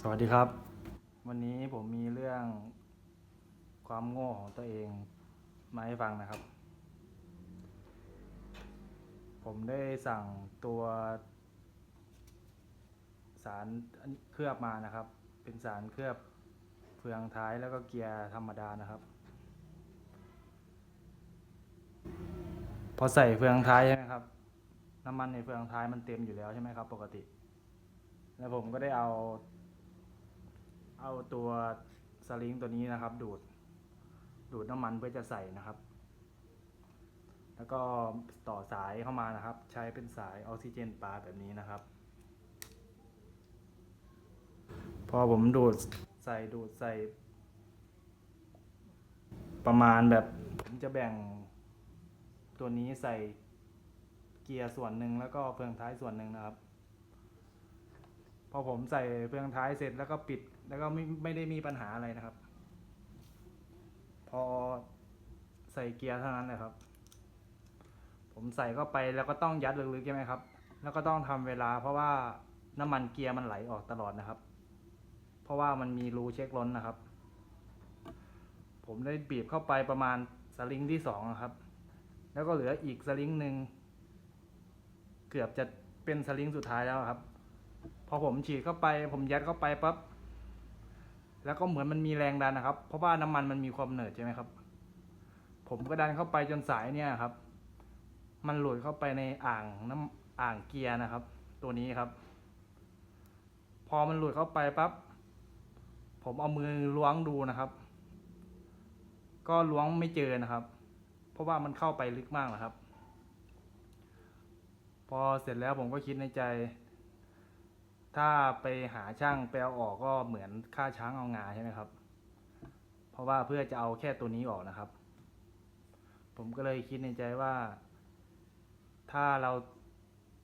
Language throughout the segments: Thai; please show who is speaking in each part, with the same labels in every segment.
Speaker 1: สวัสดีครับ วันนี้ผมมีเรื่องความโง่ของตัวเองมาให้ฟังนะครับ ผมได้สั่งตัวสารเคลือบมานะครับ เป็นสารเคลือบเฟืองท้ายแล้วก็เกียร์ธรรมดานะครับ พอใส่เฟืองท้ายใช่ไหมครับ น้ำมันในเฟืองท้ายมันเต็มอยู่แล้วใช่ไหมครับ ปกติ แล้วผมก็ได้เอา เอาตัวสลิงตัวนี้นะครับ ดูด ดูดน้ำมันเพื่อจะใส่นะครับ แล้วก็ต่อสายเข้ามานะครับ ใช้เป็นสายออกซิเจนปาแบบนี้นะครับ พอผมดูดใส่ดูดใส่ ประมาณแบบผมจะแบ่งตัวนี้ใส่เกียร์ส่วนหนึ่งแล้วก็เฟืองท้ายส่วนหนึ่งนะครับ อผมใส่เฟืองท้ายเสร็จแล้วก็ปิด แล้วก็ไม่ไม่ได้มีปัญหาอะไรนะครับ พอใส่เกียร์เท่านั้นแหละครับ ผมใส่เข้าไปแล้วก็ต้องยัดลึกๆใช่ไหมครับ แล้วก็ต้องทำเวลา เพราะว่าน้ำมันเกียร์มันไหลออกตลอดนะครับ เพราะว่ามันมีรูเช็คล้นนะครับ ผมได้บีบเข้าไปประมาณสลิงที่สองครับ แล้วก็เหลืออีกสลิงหนึ่งเกือบจะเป็นสลิงสุดท้ายแล้วครับ พอผมฉีดเข้าไป ผมยัดเข้าไปปั๊บแล้วก็เหมือนมันมีแรงดันนะครับ เพราะว่าน้ำมันมันมีความเหนืดใช่ไหมครับ ผมก็ดันเข้าไปจนสายเนี่ยครับ มันหลุดเข้าไปในอ่างน้ำอ่างเกียร์นะครับ ตัวนี้ครับ พอมันหลุดเข้าไปปั๊บผมเอามือล้วงดูนะครับ ก็ล้วงไม่เจอนะครับ เพราะว่ามันเข้าไปลึกมากนะครับ พอเสร็จแล้วผมก็คิดในใจ ถ้าไปหาช่างไปเอาออกก็เหมือนฆ่าช้างเอางาใช่ไหมครับ เพราะว่าเพื่อจะเอาแค่ตัวนี้ออกนะครับ ผมก็เลยคิดในใจว่า ถ้าเรา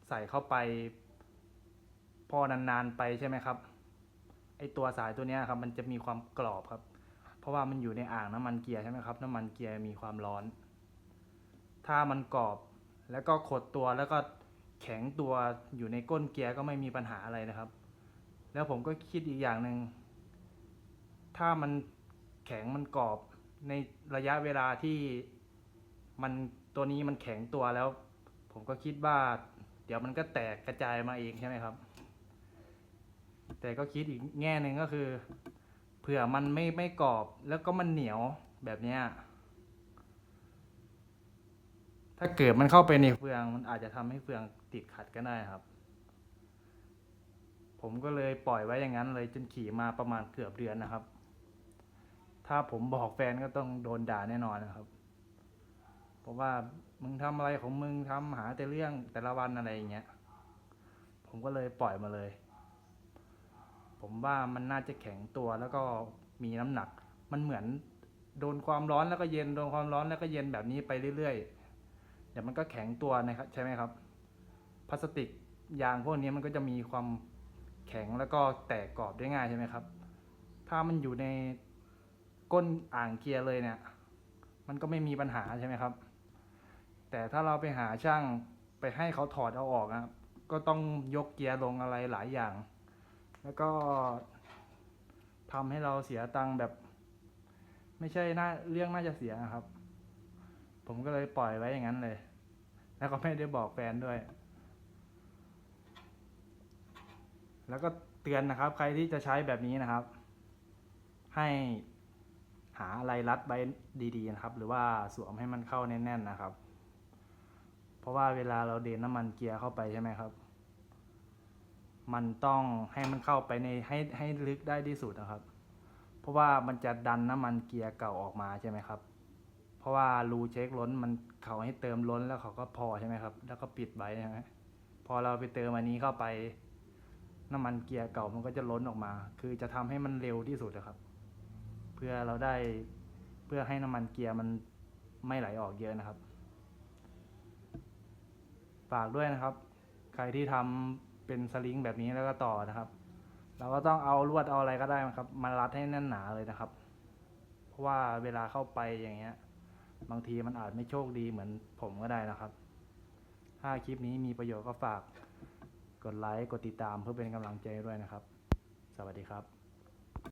Speaker 1: ใส่เข้าไป พอนานๆไปใช่ไหมครับไอตัวสายตัวนี้ครับ มันจะมีความกรอบครับ เพราะว่ามันอยู่ในอ่างน้ำมันเกียร์ใช่ไหมครับ น้ำมันเกียร์มีความร้อน ถ้ามันกรอบแล้วก็ขดตัวแล้วก็ แข็งตัวอยู่ในก้นเกียร์ก็ไม่มีปัญหาอะไรนะครับ แล้วผมก็คิดอีกอย่างหนึ่งถ้ามันแข็งมันกรอบในระยะเวลาที่มันตัวนี้มันแข็งตัวแล้ว ผมก็คิดว่า เดี๋ยวมันก็แตกกระจายมาเองใช่ไหมครับ แต่ก็คิดอีกแง่หนึ่งก็คือ เผื่อมันไม่ไม่กรอบแล้วก็มันเหนียวแบบเนี้ย ถ้าเกิดมันเข้าไปในเฟือง มันอาจจะทำให้เฟืองติดขัดก็ได้ครับ ผมก็เลยปล่อยไว้อย่างนั้นเลยจนขี่มาประมาณเกือบเดือนนะครับ ถ้าผมบอกแฟนก็ต้องโดนด่าแน่นอนนะครับ เพราะว่ามึงทำอะไรของมึงทำหาแต่เรื่องแต่ละวันอะไรอย่างเงี้ย ผมก็เลยปล่อยมาเลย ผมว่ามันน่าจะแข็งตัวแล้วก็มีน้ำหนัก มันเหมือนโดนความร้อนแล้วก็เย็น โดนความร้อนแล้วก็เย็นแบบนี้ไปเรื่อยๆ เดี๋ยวมันก็แข็งตัวนะครับใช่ไหมครับพลาสติกยางพวกนี้มันก็จะมีความแข็งแล้วก็แตกกรอบได้ง่ายใช่ไหมครับ ถ้ามันอยู่ในก้นอ่างเกียร์เลยเนี่ย มันก็ไม่มีปัญหาใช่ไหมครับ แต่ถ้าเราไปหาช่างไปให้เขาถอดเอาออกนะครับก็ต้องยกเกียร์ลงอะไรหลายอย่าง แล้วก็ทำให้เราเสียตังค์แบบ ไม่ใช่น่าเรื่องน่าจะเสียนะครับ ผมก็เลยปล่อยไว้อย่างนั้นเลย แล้วก็ไม่ได้บอกแฟนด้วย แล้วก็เตือนนะครับ ใครที่จะใช้แบบนี้นะครับ ให้หาอะไรรัดไว้ดีๆนะครับ หรือว่าสวมให้มันเข้าแน่นๆนะครับ เพราะว่าเวลาเราเดนน้ำมันเกียร์เข้าไปใช่ไหมครับ มันต้องให้มันเข้าไปในให้ให้ลึกได้ที่สุดนะครับ เพราะว่ามันจะดันน้ำมันเกียร์เก่าออกมาใช่ไหมครับ เพราะว่ารูเช็คล้นมันเขาให้เติมล้นแล้วเขาก็พอใช่ไหมครับ แล้วก็ปิดไว้ใช่ไหมพอเราไปเติมอันนี้เข้าไป น้ำมันเกียร์เก่ามันก็จะล้นออกมา คือจะทำให้มันเร็วที่สุดนะครับ เพื่อเราได้เพื่อให้น้ำมันเกียร์มันไม่ไหลออกเยอะนะครับ ฝากด้วยนะครับ ใครที่ทำเป็นสลิงแบบนี้แล้วก็ต่อนะครับ เราก็ต้องเอาลวดเอาอะไรก็ได้นะครับมารัดให้แน่นหนาเลยนะครับ เพราะว่าเวลาเข้าไปอย่างเงี้ย บางทีมันอาจไม่โชคดีเหมือนผมก็ได้นะครับ ถ้าคลิปนี้มีประโยชน์ก็ฝาก กดไลค์ กดติดตามเพื่อเป็นกำลังใจด้วยนะครับ สวัสดีครับ